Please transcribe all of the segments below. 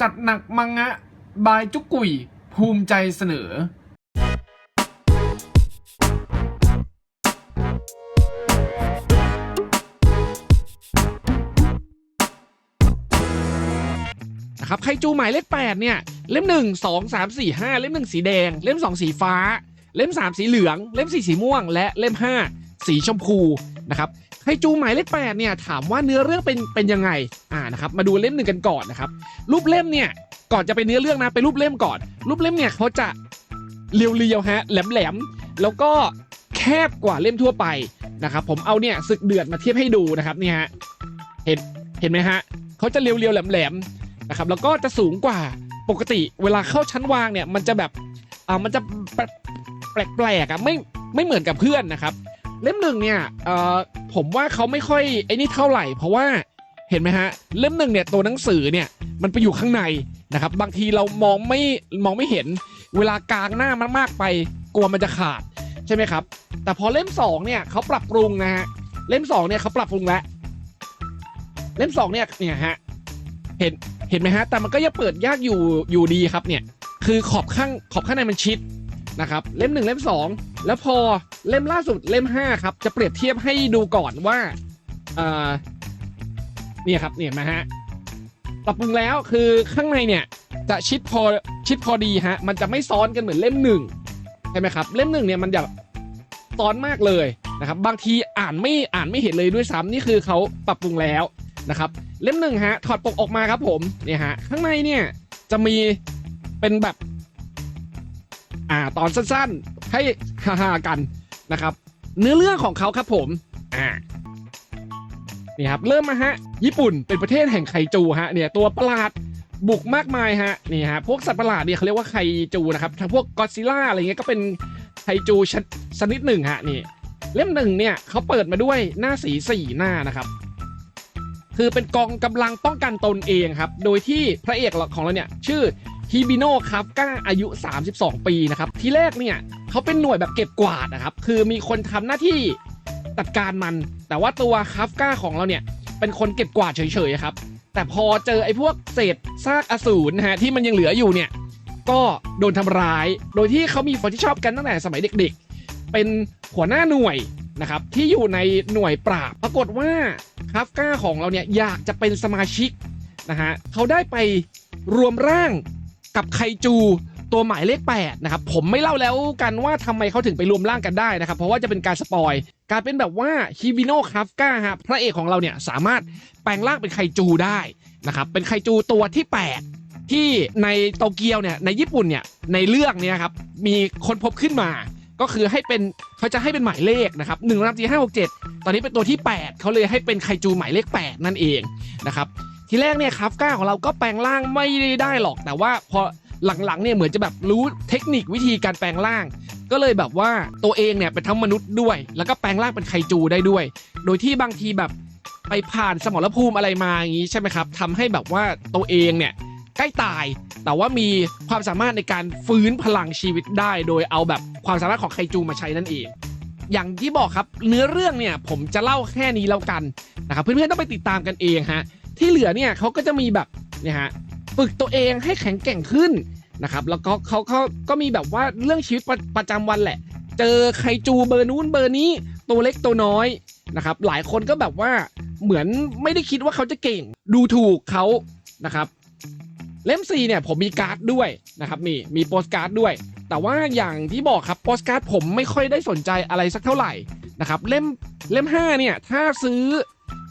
จัดหนักมังงะ บายจุกกุย ภูมิใจเสนอ นะครับไคจูหมายเลข8เนี่ย เล่ม 1 2 3 4 5 เล่ม 1 สีแดง เล่ม 2 สีฟ้า เล่ม 3 สีเหลือง เล่ม 4 สีม่วง และเล่ม 5 สีชมพู นะครับไคจูหมายเลข8เนี่ยถามว่าเนื้อเรื่องเป็นเป็นยังไงอ่านะครับมาดูเล่มหนึ่งกันก่อนนะครับรูปเล่มเนี่ยก่อนจะไปเนื้อเรื่องนะไปรูปเล่มก่อน รูปเล่มเนี่ยเขาจะเรียวๆฮะแหลมๆแล้วก็แคบกว่าเล่มทั่วไปนะครับผมเอาเนี่ยศึกเดือดมาเทียบให้ดูนะครับเนี่ยฮะเห็นเห็นไหมฮะเขาจะเรียวๆแหลมๆนะครับแล้วก็จะสูงกว่าปกติเวลาเข้าชั้นวางเนี่ยมันจะแบบอ่ามันจะแปลกๆอะไม่ไม่เหมือนกับเพื่อนนะครับ เล่มหนึ่งเนี่ยเอ่อผมว่าเขาไม่ค่อยไอ้นี่เท่าไหร่ เพราะว่าเห็นไหมฮะเล่มหนึ่งเนี่ยตัวหนังสือเนี่ยมันไปอยู่ข้างในนะครับ บางทีเรามองไม่มองไม่เห็น เวลากางหน้ามันมากไปกลัวมันจะขาดใช่ไหมครับ แต่พอเล่มสองเนี่ยเขาปรับปรุงนะฮะเล่มสองเนี่ยเขาปรับปรุงแล้วเล่มสองเนี่ยเนี่ยฮะเห็นเห็นไหมฮะแต่มันก็ยังเปิดยากอยู่อยู่ดีครับเนี่ยคือขอบข้างขอบข้างในมันชิด นะครับเล่มหนึ่งเล่มสองแล้วพอเล่มล่าสุดเล่มห้าครับ จะเปรียบเทียบให้ดูก่อนว่าเนี่ยครับเนี่ยมาฮะปรับปรุงแล้วคือข้างในเนี่ยจะชิดพอชิดพอดีฮะมันจะไม่ซ้อนกันเหมือนเล่มหนึ่งใช่ไหมครับ เล่มหนึ่งเนี่ยมันจะซ้อนมากเลยนะครับบางทีอ่านไม่อ่านไม่เห็นเลยด้วยซ้ำนี่คือเขาปรับปรุงแล้วนะครับเล่มหนึ่งฮะถอดปกออกมาครับผมเนี่ยฮะข้างในเนี่ยจะมีเป็นแบบ อ่าตอนสั้นๆ ให้ฮาๆกันนะครับ เนื้อเรื่องของเขาครับผมอ่านี่ครับเริ่มมาฮะ ญี่ปุ่นเป็นประเทศแห่งไคจูฮะเนี่ยตัวประหลาดบุกมากมายฮะนี่ฮะพวกสัตว์ประหลาดเนี่ยเขาเรียกว่าไคจูนะครับทั้งพวกกอซิล่าอะไรเงี้ยก็เป็นไคจูชนิดหนึ่งฮะนี่เล่มหนึ่งเนี่ยเขาเปิดมาด้วยหน้าสีสี่หน้านะครับคือเป็นกองกำลังป้องกันตนเองครับ โดยที่พระเอกของเราเนี่ยชื่อ ฮิบิโนะคาฟก้าอายุ 32 ปีนะครับ ที่แรกเนี่ยเขาเป็นหน่วยแบบเก็บกวาดนะครับ คือมีคนทำหน้าที่จัดการมัน แต่ว่าตัวคาฟก้าของเราเนี่ย เป็นคนเก็บกวาดเฉยๆครับ แต่พอเจอไอ้พวกเศษซากอสูรนะฮะที่มันยังเหลืออยู่เนี่ย ก็โดนทำร้าย โดยที่เขามีคนที่ชอบกันตั้งแต่สมัยเด็กๆ เป็นหัวหน้าหน่วยนะครับที่อยู่ในหน่วยปราบ ปรากฏว่าคาฟก้าของเราเนี่ยอยากจะเป็นสมาชิกนะฮะเขาได้ไปรวมร่าง กับไคจูตัวหมายเลข8นะครับผมไม่เล่าแล้วกันว่าทำไมเขาถึงไปรวมร่างกันได้นะครับ เพราะว่าจะเป็นการสปอยการเป็นแบบว่าฮิบิโนะคาฟก้าฮะพระเอกของเราเนี่ยสามารถแปลงร่างเป็นไคจูได้นะครับเป็นไคจูตัวที่ 8 ที่ในโตเกียวเนี่ยในญี่ปุ่นเนี่ยในเรื่องเนี่ยครับมีคนพบขึ้นมาก็คือให้เป็นเขาจะให้เป็นหมายเลขนะครับหนึ่งสามสี่ห้าหกเจ็ดตอนนี้เป็นตัวที่ 8 เขาเลยให้เป็นไคจูหมายเลข 8 นั่นเองนะครับ ทีแรกเนี่ยคาฟก้าของเราก็แปลงร่างไม่ได้หรอกแต่ว่าพอหลังๆเนี่ยเหมือนจะแบบรู้เทคนิควิธีการแปลงร่าง ก็เลยแบบว่าตัวเองเนี่ยเป็นทั้งมนุษย์ด้วย แล้วก็แปลงร่างเป็นไคจูได้ด้วย โดยที่บางทีแบบไปผ่านสมรภูมิอะไรมาอย่างนี้ใช่ไหมครับทำให้แบบว่าตัวเองเนี่ยใกล้ตาย แต่ว่ามีความสามารถในการฟื้นพลังชีวิตได้ โดยเอาแบบความสามารถของไคจูมาใช้นั่นเองอย่างที่บอกครับเนื้อเรื่องเนี่ยผมจะเล่าแค่นี้แล้วกันนะครับเพื่อนๆต้องไปติดตามกันเองฮะ ที่เหลือเนี่ยเขาก็จะมีแบบเนี่ยฮะฝึกตัวเองให้แข็งแกร่งขึ้นนะครับ แล้วก็เขาเขาก็มีแบบว่าเรื่องชีวิตประประจำวันแหละ เจอไครจูเบอร์นู้นเบอร์นี้ตัวเล็กตัวน้อยนะครับ หลายคนก็แบบว่าเหมือนไม่ได้คิดว่าเขาจะเก่ง ดูถูกเขานะครับเล่ม4เนี่ยผมมีการ์ดด้วยนะครับมีมีโปสการ์ดด้วย แต่ว่าอย่างที่บอกครับโปสการ์ดผมไม่ค่อยได้สนใจอะไรสักเท่าไหร่นะครับเล่มเล่ม5เนี่ยถ้าซื้อ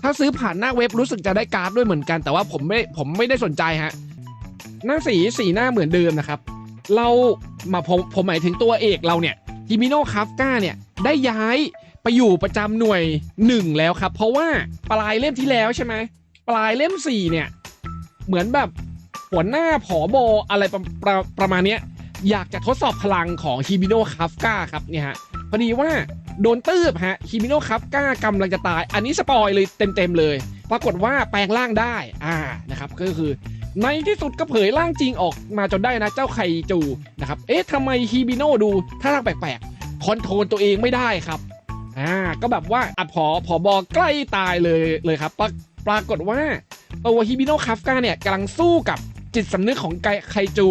ถ้าซื้อผ่านหน้าเว็บรู้สึกจะได้การ์ดด้วยเหมือนกัน แต่ว่าผมไม่ผมไม่ได้สนใจฮะหน้าสีสีหน้าเหมือนเดิมนะครับ เรามาผมผมหมายถึงตัวเอกเราเนี่ยฮิมิโนะคาฟกาเนี่ยได้ย้ายไปอยู่ประจำหน่วย1แล้วครับ เพราะว่าปลายเล่มที่แล้วใช่ไหมปลายเล่ม4เนี่ยเหมือนแบบหัวหน้าผอบออะไรประประประมาณเนี้ยอยากจะทดสอบพลังของฮิบิโนะคาฟกาครับเนี่ยฮะพอดีว่า โดนตืบฮะฮิบิโนะคาฟกากำลังจะตาย อันนี้สปอยเลยเต็มๆเลย ปรากฏว่าแปลงร่างได้อ่านะครับก็คือในที่สุดก็เผยร่างจริงออกมาจนได้นะเจ้าไคจูนะครับเอ๊ะทำไมฮิบิโนะดูท่าทางแปลกๆคอนโทรลตัวเองไม่ได้ครับอ่าก็แบบว่าอะผอผอบอใกล้ตายเลยเลยครับปราปรากฏว่าตัวฮิบิโนะคาฟกาเนี่ยกำลังสู้กับจิตสำนึกของไกไคจู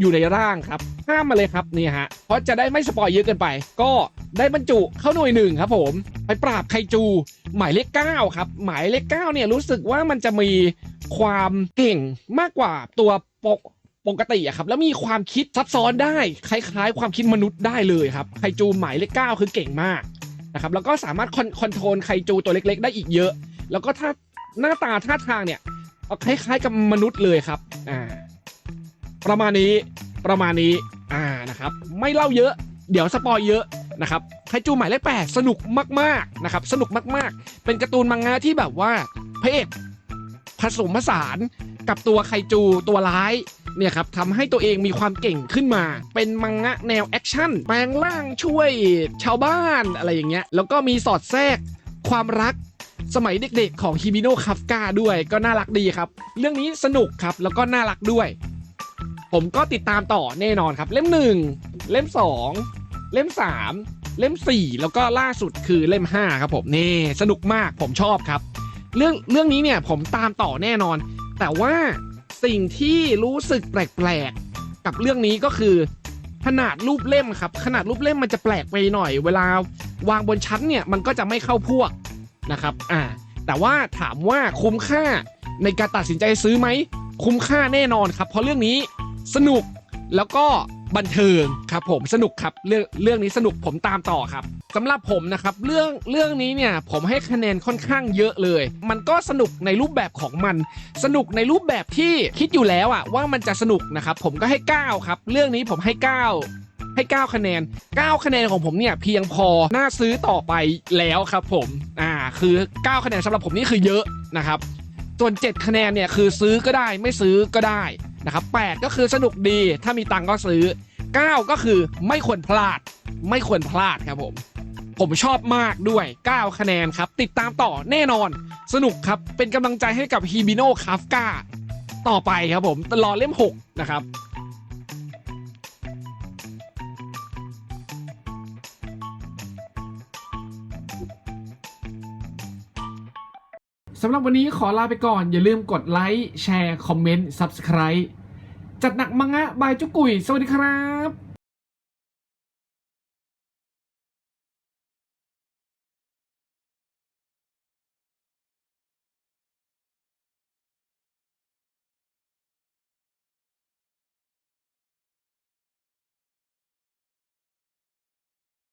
อยู่ในร่างครับห้ามมาเลยครับนี่ฮะเพราะจะได้ไม่สปอยเยอะเกินไป ก็ได้บรรจุเข้าหน่วยหนึ่งครับผมไปปราบไคจู หมายเลข9ครับหมายเลข9เนี่ยรู้สึกว่ามันจะมีความเก่งมากกว่าตัวปกปกติอะครับแล้วมีความคิดซับซ้อนได้ คล้ายๆ ความคิดมนุษย์ได้เลยครับไคจูหมายเลข9คือเก่งมากนะครับแล้วก็สามารถคอนคอนโทรลไคจูตัวเล็ก ๆ ได้อีกเยอะ แล้วก็ถ้าหน้าตาท่าทางเนี่ยคล้ายๆกับมนุษย์เลยครับอ่า ประมาณนี้ประมาณนี้อ่านะครับ ไม่เล่าเยอะ เดี๋ยวสปอยเยอะนะครับไคจูหมายเลขแปดสนุกมากๆนะครับ สนุกมากๆ เป็นการ์ตูนมังงะที่แบบว่าพระเอกผสมผสานกับตัวไคจูตัวร้ายเนี่ยครับทำให้ตัวเองมีความเก่งขึ้นมา เป็นมังงะแนวแอคชั่นแปลงร่างช่วยชาวบ้านอะไรอย่างเงี้ย แล้วก็มีสอดแทรกความรักสมัยเด็กๆของฮิบิโนะคาฟกาด้วยก็น่ารักดีครับ เรื่องนี้สนุกครับแล้วก็น่ารักด้วย ผมก็ติดตามต่อแน่นอนครับ เล่มหนึ่งเล่มสองเล่มสามเล่มสี่แล้วก็ล่าสุดคือเล่มห้าครับผมนี่สนุกมากผมชอบครับ เรื่องเรื่องนี้เนี่ยผมตามต่อแน่นอน แต่ว่าสิ่งที่รู้สึกแปลกๆกับเรื่องนี้ก็คือ ขนาดรูปเล่มครับ ขนาดรูปเล่มมันจะแปลกไปหน่อย เวลาวางบนชั้นเนี่ยมันก็จะไม่เข้าพวกนะครับ อ่า แต่ว่าถามว่าคุ้มค่าในการตัดสินใจซื้อไหม คุ้มค่าแน่นอนครับ เพราะเรื่องนี้ สนุกแล้วก็บันเทิงครับผมสนุกครับเรื่องเรื่องนี้สนุกผมตามต่อครับสำหรับผมนะครับเรื่องเรื่องนี้เนี่ยผมให้คะแนนค่อนข้างเยอะเลย มันก็สนุกในรูปแบบของมัน สนุกในรูปแบบที่คิดอยู่แล้วอะว่ามันจะสนุกนะครับผมก็ให้ 9 ครับ เรื่องนี้ผมให้ 9ให้ 9 คะแนน 9 คะแนนของผมเนี่ยเพียงพอ น่าซื้อต่อไปแล้วครับผม อ่า คือ 9 คะแนนสำหรับผมนี่คือเยอะนะครับ ส่วน 7 คะแนนเนี่ยคือซื้อก็ได้ไม่ซื้อก็ได้ นะครับ8ก็คือสนุกดีถ้ามีตังก็ซื้อ 9 ก็คือไม่ควรพลาด ไม่ควรพลาดครับผม ผมชอบมากด้วย 9 คะแนนครับ ติดตามต่อแน่นอน สนุกครับเป็นกำลังใจให้กับฮีบิโนคาฟกาต่อไปครับผมตลอดเล่ม 6 นะครับ สำหรับวันนี้ขอลาไปก่อน อย่าลืมกดไลค์แชร์ คอมเมนต์ Subscribe จัดหนักมังงะบายจุกุย สวัสดีครับ